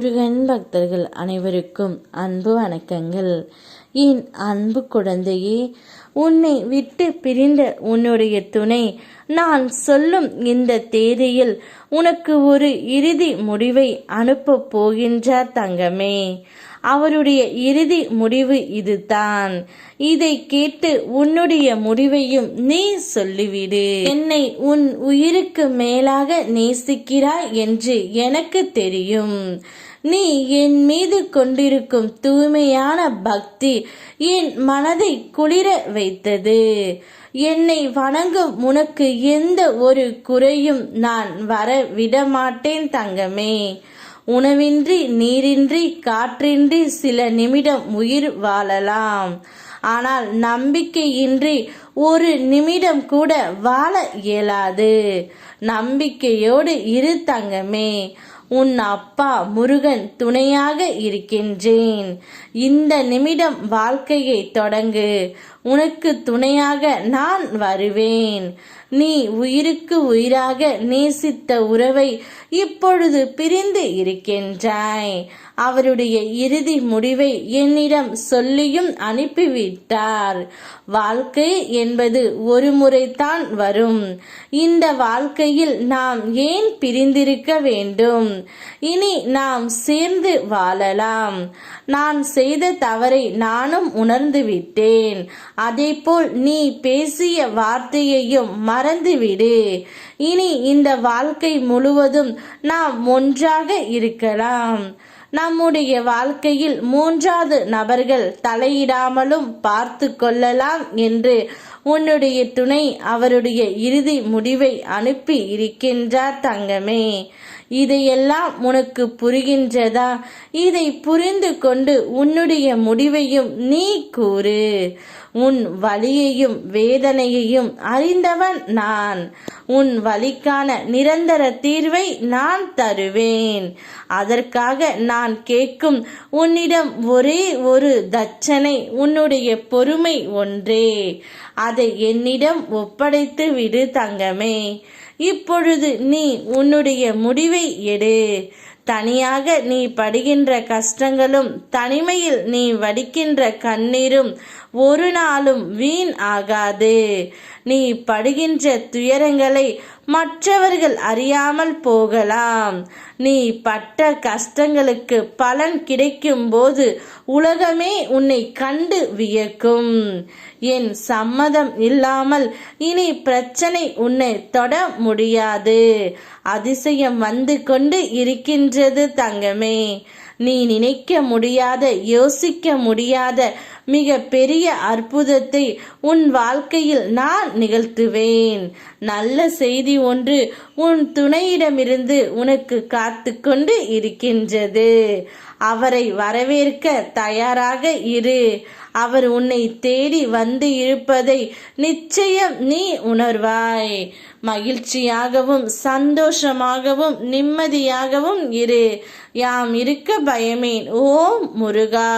முருகன் பக்தர்கள் அனைவருக்கும் அன்பு வணக்கங்கள். என் அன்பு குழந்தையே உன்னை விட்டு பிரிந்த உன்னுடைய துணை நான் சொல்லும் இந்த தேதியில் உனக்கு ஒரு இறுதி முடிவை அனுப்பப் போகின்றார் தங்கமே. அவருடைய இறுதி முடிவு இதுதான். இதை கேட்டு உன்னுடைய முடிவையும் நீ சொல்லிவிடு. என்னை உன் உயிருக்கு மேலாக நேசிக்கிறாய் என்று எனக்கு தெரியும். நீ என் மீது கொண்டிருக்கும் தூய்மையான பக்தி என் மனதை குளிர வைத்தது. என்னை வணங்கும் உனக்கு எந்த ஒரு குறையும் நான் வர விடமாட்டேன் தங்கமே. உணவின்றி நீரின்றி காற்றின்றி சில நிமிடம் உயிர் வாழலாம். ஆனால் நம்பிக்கையின்றி ஒரு நிமிடம் கூட வாழ இயலாது. நம்பிக்கையோடு இரு தங்கமே. உன் அப்பா முருகன் துணையாக இருக்கின்றேன். இந்த நிமிடம் வாழ்க்கையை தொடங்கு. உனக்கு துணையாக நான் வருவேன். நீ உயிருக்கு உயிராக நேசித்த உறவை இப்பொழுது பிரிந்து இருக்கின்றாய். அவருடைய இறுதி முடிவை என்னிடம் சொல்லியும் அனுப்பிவிட்டார். வாழ்க்கை என்பது ஒரு முறைதான் வரும். இந்த வாழ்க்கையில் நாம் ஏன் பிரிந்திருக்க வேண்டும்? இனி நாம் சேர்ந்து வாழலாம். நான் செய்த தவறை நானும் உணர்ந்து விட்டேன். அதேபோல் நீ பேசிய வார்த்தையையும் மறந்துவிடு. இனி இந்த வாழ்க்கை முழுவதும் நாம் ஒன்றாக இருக்கலாம். நம்முடைய வாழ்க்கையில் மூன்றாவது நபர்கள் தலையிடாமலும் பார்த்து கொள்ளலாம் என்று உன்னுடைய துணை அவருடைய இறுதி முடிவை அனுப்பி இருக்கின்றார் தங்கமே. இதையெல்லாம் உனக்கு புரிகின்றதா? இதை புரிந்து கொண்டு உன்னுடைய முடிவையும் நீ கூறு. உன் வலியையும் வேதனையையும் அறிந்தவன் நான். உன் வலிக்கான நிரந்தர தீர்வை நான் தருவேன். அதற்காக நான் கேட்கும் உன்னிடம் ஒரே ஒரு தட்சணை உன்னுடைய பொறுமை ஒன்றே. அதை என்னிடம் ஒப்படைத்து விடு தங்கமே. இப்பொழுது நீ உன்னுடைய முடிவை எடு. தனியாக நீ படுகின்ற கஷ்டங்களும் தனிமையில் நீ வடிக்கின்ற கண்ணீரும் ஒரு நாளும் வீண் ஆகாது. நீ படுகின்ற துயரங்களை மற்றவர்கள் அறியாமல் போகலாம். நீ பட்ட கஷ்டங்களுக்கு பலன் கிடைக்கும் போது உலகமே உன்னை கண்டு வியக்கும். என் சம்மதம் இல்லாமல் இனி பிரச்சனை உன்னை தொட முடியாது. அதிசயம் வந்து கொண்டு இருக்கின்றது தங்கமே. நீ நினைக்க முடியாத யோசிக்க முடியாத மிக பெரிய அற்புதத்தை உன் வாழ்க்கையில் நான் நிகழ்த்துவேன். நல்ல செய்தி ஒன்று உன் துணையிடமிருந்து உனக்கு காத்து கொண்டு இருக்கின்றது. அவரை வரவேற்க தயாராக இரு. அவர் உன்னை தேடி வந்து இருப்பதை நிச்சயம் நீ உணர்வாய். மகிழ்ச்சியாகவும் சந்தோஷமாகவும் நிம்மதியாகவும் இரு. யாம் இருக்க பயமேன். ஓம் முருகா.